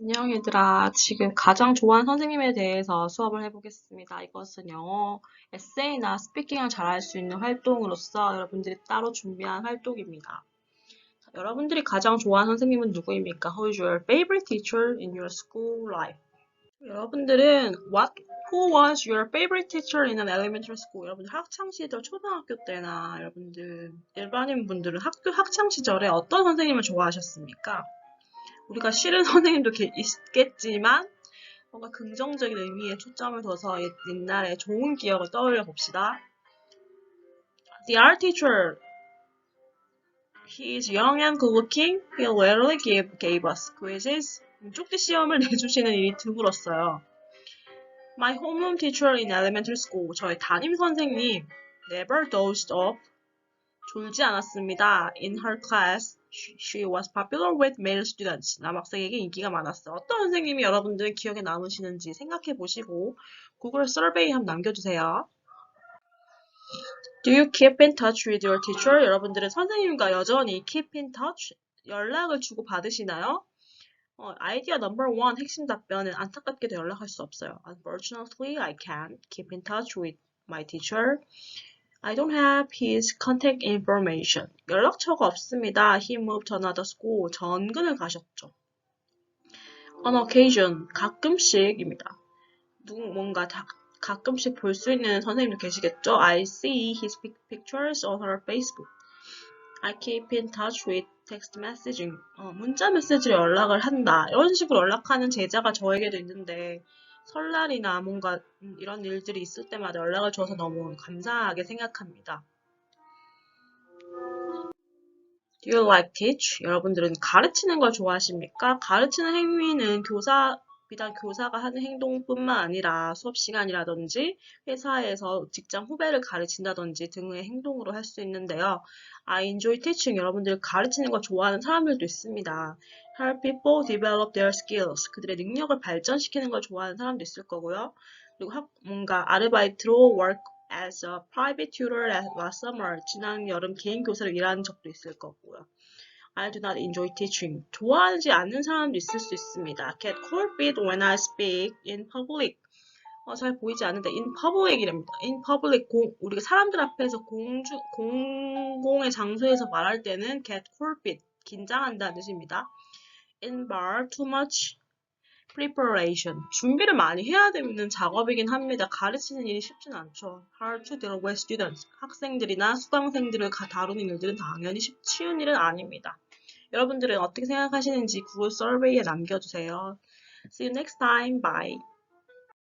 안녕 얘들아. 지금 가장 좋아하는 선생님에 대해서 수업을 해보겠습니다. 이것은 영어 에세이나 스피킹을 잘할 수 있는 활동으로서 여러분들이 따로 준비한 활동입니다. 자, 여러분들이 가장 좋아하는 선생님은 누구입니까? Who is your favorite teacher in your school life? 여러분들은 what Who was your favorite teacher in an elementary school? 여러분들 학창 시절 초등학교 때나 여러분들 일반인 분들은 학교 학창 시절에 어떤 선생님을 좋아하셨습니까? 우리가 싫은 선생님도 게- 있겠지만 뭔가 긍정적인 의미에 초점을 둬서 옛- 옛날에 좋은 기억을 떠올려 봅시다. The art teacher, he is young and good looking. He literally gave, gave us quizzes. 쪽지 시험을 내주시는 일이 드물었어요. My homeroom teacher in elementary school, 저의 담임 선생님, never dozed off. 졸지 않았습니다. In her class, she, was popular with male students. 남학생에게 인기가 많았어요. 어떤 선생님이 여러분들 기억에 남으시는지 생각해 보시고 구글 서베이 한번 남겨주세요. Do you keep in touch with your teacher? 여러분들은 선생님과 여전히 keep in touch? 연락을 주고 받으시나요? 어, 아이디어 넘버 원 핵심 답변은 안타깝게도 연락할 수 없어요. Unfortunately, I can't keep in touch with my teacher. I don't have his contact information. 연락처가 없습니다. He moved to another school. 전근을 가셨죠. On occasion, 가끔씩입니다. 누 뭔가 다, 가끔씩 볼 수 있는 선생님도 계시겠죠? I see his pic- pictures on her Facebook. I keep in touch with text messaging. 어, 문자 메시지로 연락을 한다. 이런 식으로 연락하는 제자가 저에게도 있는데 설날이나 뭔가 음, 이런 일들이 있을 때마다 연락을 줘서 너무 감사하게 생각합니다. Do you like teach? 여러분들은 가르치는 걸 좋아하십니까? 가르치는 행위는 교사, 비단 교사가 하는 행동뿐만 아니라 수업 시간이라든지 회사에서 직장 후배를 가르친다든지 등의 행동으로 할 수 있는데요. I enjoy teaching. 여러분들 가르치는 걸 좋아하는 사람들도 있습니다. Help people develop their skills. 그들의 능력을 발전시키는 걸 좋아하는 사람도 있을 거고요. 그리고 학- 뭔가 아르바이트로 work as a private tutor last summer. 지난 여름 개인 교사로 일하는 적도 있을 거고요. I do not enjoy teaching. 좋아하지 않는 사람도 있을 수 있습니다. Get cold when I speak in public. 어, 잘 보이지 않는데 in public이랍니다. in public 공, 우리가 사람들 앞에서 공주, 공공의 장소에서 말할 때는 get cold 긴장한다는 뜻입니다. in bar too much preparation 준비를 많이 해야 되는 작업이긴 합니다. 가르치는 일이 쉽진 않죠. hard to deal with students 학생들이나 수강생들을 가- 다루는 일들은 당연히 쉽, 쉬운 일은 아닙니다. 여러분들은 어떻게 생각하시는지 구글 서베이에 남겨주세요. See you next time. Bye.